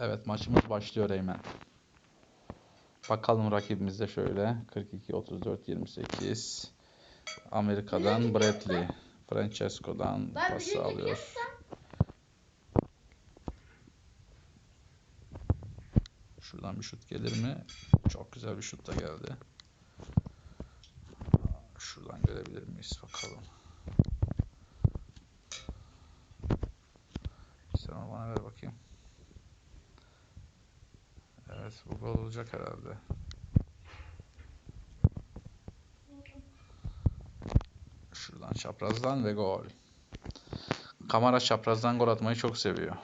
Evet maçımız başlıyor Eymen. Bakalım rakibimiz de şöyle. 42 34 28. Amerika'dan Bradley. Francesco'dan pası alıyor. Şuradan bir şut gelir mi? Çok güzel bir şut da geldi. Şuradan görebilir miyiz bakalım. Sen bana ver bakayım. Evet bu gol olacak herhalde. Şuradan çaprazdan ve gol. Kamara çaprazdan gol atmayı çok seviyor.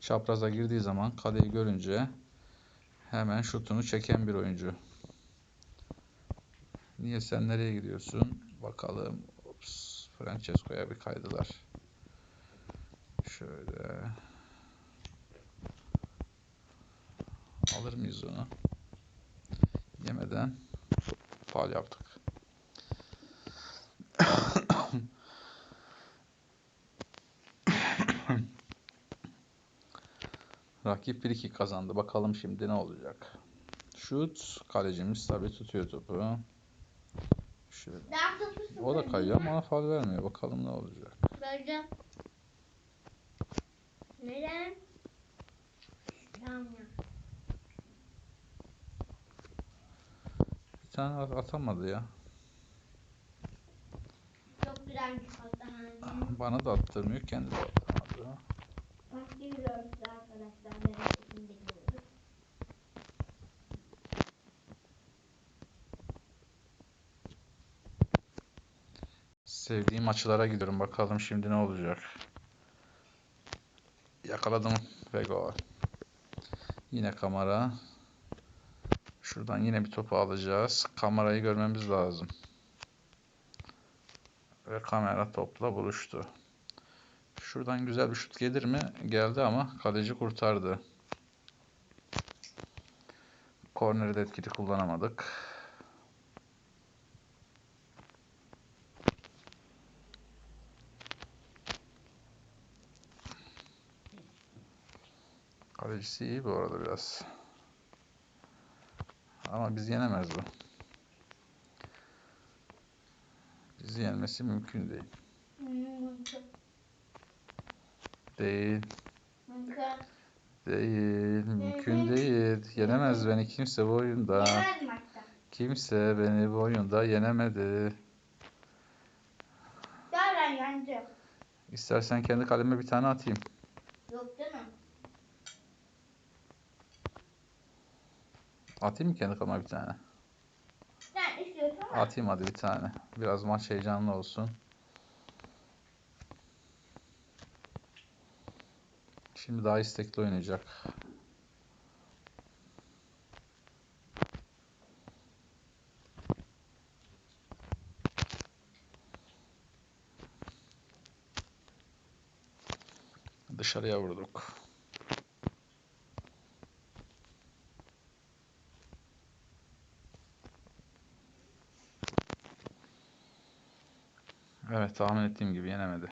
Çapraza girdiği zaman kaleyi görünce hemen şutunu çeken bir oyuncu. Niye sen nereye gidiyorsun? Bakalım. Ops, Francesco'ya bir kaydılar. Şöyle. Alır mıyız onu? Yemeden faul yaptık. Rakip 1-2 kazandı. Bakalım şimdi ne olacak? Şut. Kalecimiz tabii tutuyor topu. Şöyle. O da kayıyor ama faul vermiyor. Bakalım ne olacak. Vereceğim. Neden ya. Bir tane at- atamadı ya. Çok güzel bir şut daha. Bana da attırmıyor. Kendi de arkadaşlar. Gidiyoruz? Sevdiğim açılara gidiyorum. Bakalım şimdi ne olacak. Yakaladım ve gol. Yine kamera. Şuradan yine bir topu alacağız. Kamerayı görmemiz lazım. Ve kamera topla buluştu. Şuradan güzel bir şut gelir mi? Geldi ama kaleci kurtardı. Korneri de etkili kullanamadık. Kalecisi iyi bu arada biraz. Ama biz yenemez bu. Bizi yenmesi mümkün değil. Değil. Değil. Mümkün değil. Yenemez beni kimse bu oyunda. Kimse beni bu oyunda yenemedi. İstersen kendi kaleme bir tane atayım. Yok canım. Atayım mı kendi bir tane? İstiyorsan. Atayım hadi bir tane. Biraz maç heyecanlı olsun. Şimdi daha istekli oynayacak. Dışarıya vurduk. Evet tahmin ettiğim gibi yenemedi.